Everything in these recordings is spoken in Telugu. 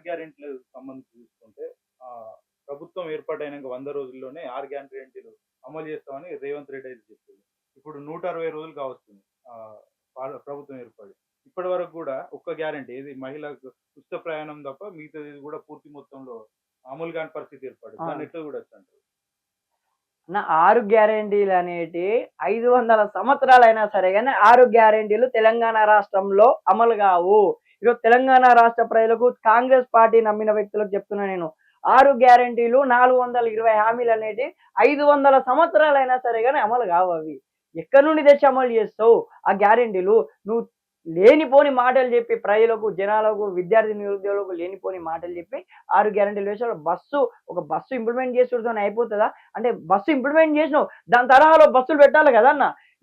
ఆరు గ్యారెంటీలకు సంబంధించి చూసుకుంటే ప్రభుత్వం ఏర్పాటైనాక వంద రోజుల్లోనే ఆరు గ్యారెంటీలు అమలు చేస్తామని రేవంత్ రెడ్డి అయితే చెప్పింది ఇప్పుడు నూట అరవై రోజులు కావస్తుంది ప్రభుత్వం ఏర్పడి. ఇప్పటి వరకు కూడా ఒక్క గ్యారెంటీ ఇది మహిళలకు ఉచిత ప్రయాణం తప్ప మిగతాది కూడా పూర్తి మొత్తంలో అమలు కాని పరిస్థితి ఏర్పడింది ఆ. దాన్ని ఎట్లా కూడా అంటారు నా ఆరు గ్యారెంటీలు అనేటి ఐదు వందల సంవత్సరాలైనా సరే కానీ ఆరు గ్యారెంటీలు తెలంగాణ రాష్ట్రంలో అమలు కావు. ఈరోజు తెలంగాణ రాష్ట్ర ప్రజలకు కాంగ్రెస్ పార్టీ నమ్మిన వ్యక్తులకు చెప్తున్నా నేను. ఆరు గ్యారెంటీలు నాలుగు వందల ఇరవై హామీలు అనేటి ఐదు వందల సంవత్సరాలైనా సరే కానీ అమలు కావు అవి. ఎక్కడి నుండి తెచ్చి అమలు చేస్తావు? ఆ గ్యారెంటీలు నువ్వు లేనిపోని మాటలు చెప్పి ప్రజలకు జనాలకు విద్యార్థి నిరుద్యోగులకు లేనిపోని మాటలు చెప్పి ఆరు గ్యారెంటీలు వేసి బస్సు ఒక బస్సు ఇంప్లిమెంట్ చేసుడుతో అయిపోతుందా? అంటే బస్సు ఇంప్లిమెంట్ చేసినావు దాని తరహాలో బస్సులు పెట్టాలి కదా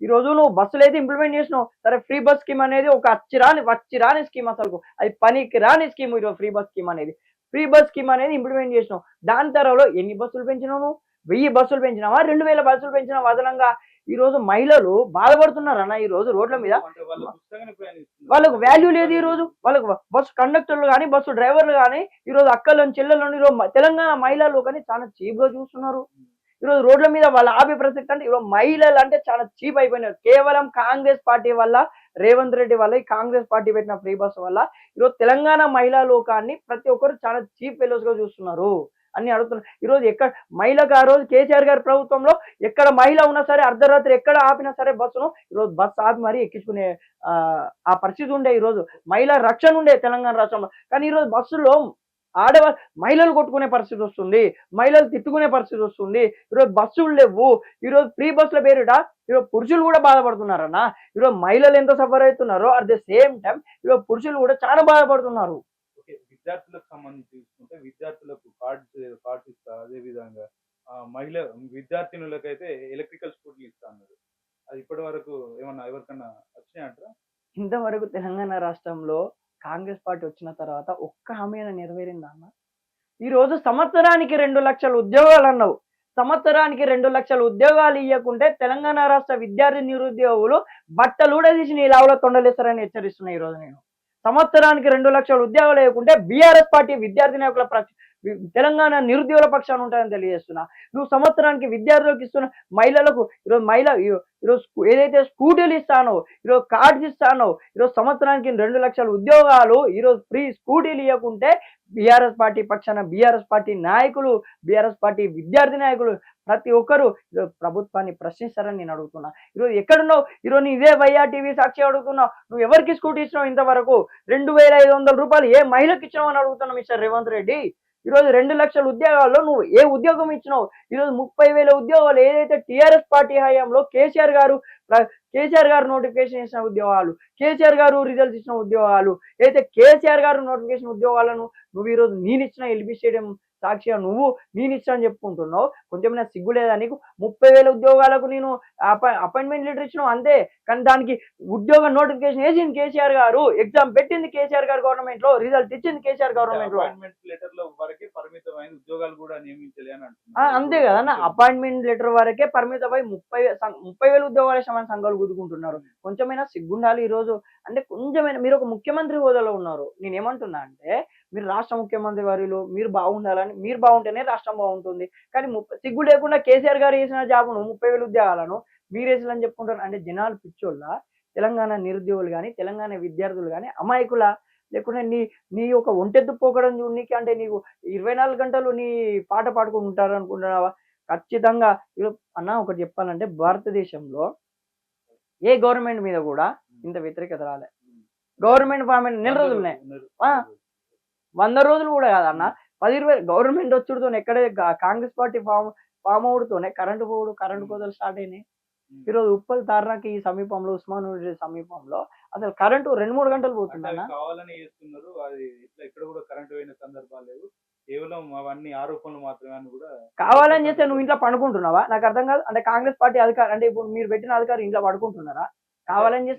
ఈ రోజు నువ్వు బస్సులు అయితే ఇంప్లిమెంట్ చేసినావు సరే ఫ్రీ బస్ స్కీమ్ అనేది ఒక అచ్చిరాని వచ్చిరాని స్కీమ్ అసలు. అది పనికి రాని స్కీమ్ ఈరోజు ఫ్రీ బస్ స్కీమ్ అనేది. ఫ్రీ బస్ స్కీమ్ అనేది ఇంప్లిమెంట్ చేసినావు దాని తరహాలో ఎన్ని బస్సులు పెంచినావు నువ్వు? వెయ్యి బస్సులు పెంచినావా? రెండు వేల బస్సులు పెంచినావా? అదనంగా ఈ రోజు మహిళలు బాధపడుతున్నారు అన్న ఈ రోజు రోడ్ల మీద. వాళ్ళకు వాల్యూ లేదు ఈ రోజు. వాళ్ళకు బస్సు కండక్టర్లు కానీ బస్సు డ్రైవర్లు కానీ ఈ రోజు అక్కలను చెల్లెలను ఈరోజు తెలంగాణ మహిళలు కానీ చాలా చీప్గా చూస్తున్నారు. ఈరోజు రోడ్ల మీద వాళ్ళ ఆపే ప్రసక్తి అంటే ఈరోజు మహిళలు అంటే చాలా చీప్ అయిపోయినారు. కేవలం కాంగ్రెస్ పార్టీ వల్ల రేవంత్ రెడ్డి వల్ల ఈ కాంగ్రెస్ పార్టీ పెట్టిన ఫ్రీ బస్ వల్ల ఈరోజు తెలంగాణ మహిళా లోకాన్ని ప్రతి ఒక్కరు చాలా చీప్ ఫెలోస్గా చూస్తున్నారు అని అడుగుతున్నారు. ఈరోజు ఎక్కడ మహిళకు ఆ రోజు కేసీఆర్ గారి ప్రభుత్వంలో ఎక్కడ మహిళ ఉన్నా సరే అర్ధరాత్రి ఎక్కడ ఆపినా సరే బస్సును ఈరోజు బస్సు ఆపి మరీ ఎక్కించుకునే ఆ, ఆ పరిస్థితి ఉండే ఈరోజు. మహిళా రక్షణ ఉండే తెలంగాణ రాష్ట్రంలో. కానీ ఈరోజు బస్సులో ఆడవాళ్ళు మహిళలు కొట్టుకునే పరిస్థితి వస్తుంది. మహిళలు తిట్టుకునే పరిస్థితి వస్తుంది. ఈరోజు బస్సులు లేవు. ఈరోజు ఫ్రీ బస్సుల పేరిట ఈరోజు పురుషులు కూడా బాధపడుతున్నారన్న. ఈరోజు మహిళలు ఎంత సఫర్ అవుతున్నారో అట్ ద సేమ్ టైం ఈరోజు పురుషులు కూడా చాలా బాధపడుతున్నారు. విద్యార్థులకు సంబంధించి చూసుకుంటే విద్యార్థులకు కార్డ్స్ కార్డ్స్ ఇస్తా అదే విధంగా ఆ, మహిళ విద్యార్థినులకైతే ఎలక్ట్రికల్ స్కూటీలు ఇస్తా అన్నారు అది ఇప్పటి వరకు ఏమన్నా ఎవరికన్నా వచ్చినాయంటారా? ఇంతవరకు తెలంగాణ రాష్ట్రంలో కాంగ్రెస్ పార్టీ వచ్చిన తర్వాత ఒక్క హామీన అయినా నెరవేరిందా అన్న ఈ రోజు సంవత్సరానికి రెండు లక్షల ఉద్యోగాలు అన్నావు సంవత్సరానికి రెండు లక్షల ఉద్యోగాలు ఇవ్వకుంటే తెలంగాణ రాష్ట్ర విద్యార్థి నిరుద్యోగులు బట్టలు కూడా తీసి నీ లావులో తొండలేస్తారని హెచ్చరిస్తున్నా ఈ రోజు నేను. సంవత్సరానికి రెండు లక్షల ఉద్యోగాలు ఇవ్వకుంటే బీఆర్ఎస్ పార్టీ విద్యార్థి నాయకుల తెలంగాణ నిరుద్యోగుల పక్షాలు ఉంటాయని తెలియజేస్తున్నా. నువ్వు సంవత్సరానికి విద్యార్థులకు ఇస్తున్న మహిళలకు ఈరోజు మహిళ ఈ- ఈరోజు ఏదైతే స్కూటీలు ఇస్తానో ఈరోజు కార్డ్స్ ఇస్తానో ఈరోజు సంవత్సరానికి రెండు లక్షల ఉద్యోగాలు ఈరోజు ఫ్రీ స్కూటీలు ఇవ్వకుంటే బీఆర్ఎస్ పార్టీ పక్షాన బీఆర్ఎస్ పార్టీ నాయకులు బీఆర్ఎస్ పార్టీ విద్యార్థి నాయకులు ప్రతి ఒక్కరు ఈరోజు ప్రభుత్వాన్ని ప్రశ్నిస్తారని నేను అడుగుతున్నా. ఈరోజు ఎక్కడున్నావు? ఈరోజు నీ ఇదే వైఆ టీవీ సాక్షి అడుగుతున్నావు. నువ్వు ఎవరికి స్కూటీ ఇచ్చినావు ఇంతవరకు? రెండు వేల ఐదు వందల రూపాయలు ఏ మహిళకి ఇచ్చినావు అని అడుగుతున్నా మిస్టర్ రేవంత్ రెడ్డి. ఈరోజు రెండు లక్షల ఉద్యోగాల్లో నువ్వు ఏ ఉద్యోగం ఇచ్చినావు? ఈరోజు ముప్పై వేల ఉద్యోగాలు ఏదైతే టీఆర్ఎస్ పార్టీ హయాంలో కేసీఆర్ గారు కేసీఆర్ గారు నోటిఫికేషన్ ఇచ్చిన ఉద్యోగాలు కేసీఆర్ గారు రిజల్ట్ ఇచ్చిన ఉద్యోగాలు అయితే కేసీఆర్ గారు నోటిఫికేషన్ ఉద్యోగాలను నువ్వు ఈరోజు నేను ఇచ్చిన ఎల్బీ స్టేడియం సాక్షిగా నువ్వు నేను ఇచ్చిన చెప్పుకుంటున్నావు. కొంచెం సిగ్గు లేదా నీకు? ముప్పై వేల ఉద్యోగాలకు నేను అపాయింట్మెంట్ లెటర్ ఇచ్చినావు అంతే. కానీ దానికి ఉద్యోగ నోటిఫికేషన్ వేసింది కేసీఆర్ గారు ఎగ్జామ్ పెట్టింది కేసీఆర్ గారు గవర్నమెంట్లో రిజల్ట్ ఇచ్చింది కేసీఆర్ గవర్నమెంట్లో ఉద్యోగాలు కూడా నియమించలే అని అంటున్నారు. అంతే అపాయింట్మెంట్ లెటర్ వరకే పరిమితమై ముప్పై ముప్పై వేల ఉద్యోగాల సమాన సంఘాలు గుద్దుకుంటున్నారు. కొంచెమైనా సిగ్గుండాలి ఈ రోజు అంటే కొంచెమైనా మీరు ఒక ముఖ్యమంత్రి హోదాలో ఉన్నారు. నేనేమంటున్నా అంటే మీరు రాష్ట్ర ముఖ్యమంత్రి వారిలో మీరు బాగుండాలని మీరు బాగుంటేనే రాష్ట్రం బాగుంటుంది. కానీ సిగ్గు లేకుండా కేసీఆర్ గారు వేసిన జాబును ముప్పై వేల ఉద్యోగాలను మీరు వేసాలని చెప్పుకుంటారు అంటే జనాలు పిచ్చోళ్ళ తెలంగాణ నిరుద్యోగులు కానీ తెలంగాణ విద్యార్థులు కానీ అమాయకుల లేకుంటే నీ నీ ఒక ఒంటెద్దు పోకడం చూడనీకి అంటే నీకు ఇరవై నాలుగు గంటలు నీ పాట ఉంటారు అనుకుంటున్నావా ఖచ్చితంగా అన్న ఒకటి చెప్పాలంటే భారతదేశంలో ఏ గవర్నమెంట్ మీద కూడా ఇంత వ్యతిరేకత రాలే. గవర్నమెంట్ ఫార్మెంట్ నెల రోజులునే. వంద రోజులు. కూడా కాదన్న పది ఇరవై గవర్నమెంట్ వచ్చుడుతో ఎక్కడే కాంగ్రెస్ పార్టీ ఫామ్ ఫామ్ అవుడుతోనే కరెంటు పోవుడు కరెంటు కోతలు స్టార్ట్ అయినాయి. ఈరోజు ఉప్పల్ తార్నాకి ఈ సమీపంలో ఉస్మాన్ సమీపంలో అసలు కరెంటు రెండు మూడు గంటలు అవి కావాలని చేస్తున్నారు. అది ఇట్లా ఎక్కడ కూడా కరెంట్ పోయిన సందర్భాలు లేవు. కేవలం అవన్నీ ఆరోపణలు మాత్రమే అని కూడా కావాలని చేస్తే నువ్వు ఇంట్లో పడుకుంటున్నావా? నాకు అర్థం కాదు. అంటే కాంగ్రెస్ పార్టీ అధికారం అంటే ఇప్పుడు మీరు పెట్టిన అధికారం ఇంట్లో పడుకుంటున్నారా? కావాలని చేస్తే